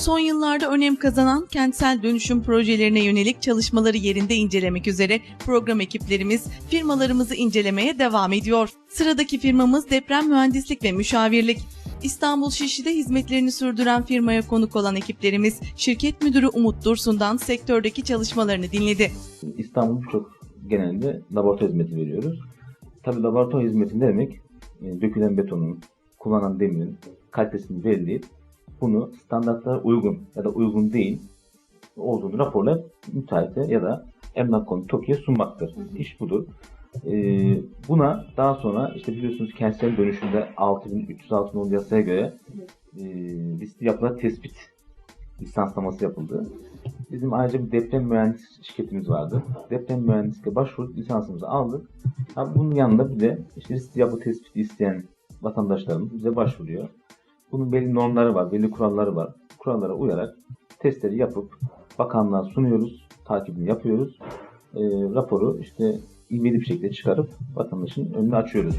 Son yıllarda önem kazanan kentsel dönüşüm projelerine yönelik çalışmaları yerinde incelemek üzere program ekiplerimiz firmalarımızı incelemeye devam ediyor. Sıradaki firmamız deprem mühendislik ve müşavirlik. İstanbul Şişli'de hizmetlerini sürdüren firmaya konuk olan ekiplerimiz şirket müdürü Umut Dursun'dan sektördeki çalışmalarını dinledi. İstanbul birçok genelde laboratuvar hizmeti veriyoruz. Tabii laboratuvar hizmeti demek? E, Dökülen betonun, kullanılan demirin kalitesini belirleyip bunu standartlara uygun ya da uygun değil olduğunu raporlayıp müteahhite ya da emlak konu TOKİ'ye sunmaktır. İş budur. E, buna daha sonra işte biliyorsunuz kentsel dönüşümde 6306 yasaya göre e, liste yapılan tespit lisanslaması yapıldı. Bizim ayrıca bir deprem mühendis şirketimiz vardı. Deprem mühendisliğe başvurup lisansımızı aldık. Ha, bunun yanında bir de işte riskli yapı tespiti isteyen vatandaşlarımız bize başvuruyor. Bunun belli normları var, belli kuralları var. Kurallara uyarak testleri yapıp bakanlığa sunuyoruz, takibini yapıyoruz. Ee, raporu işte ivmeli bir şekilde çıkarıp vatandaşın önüne açıyoruz.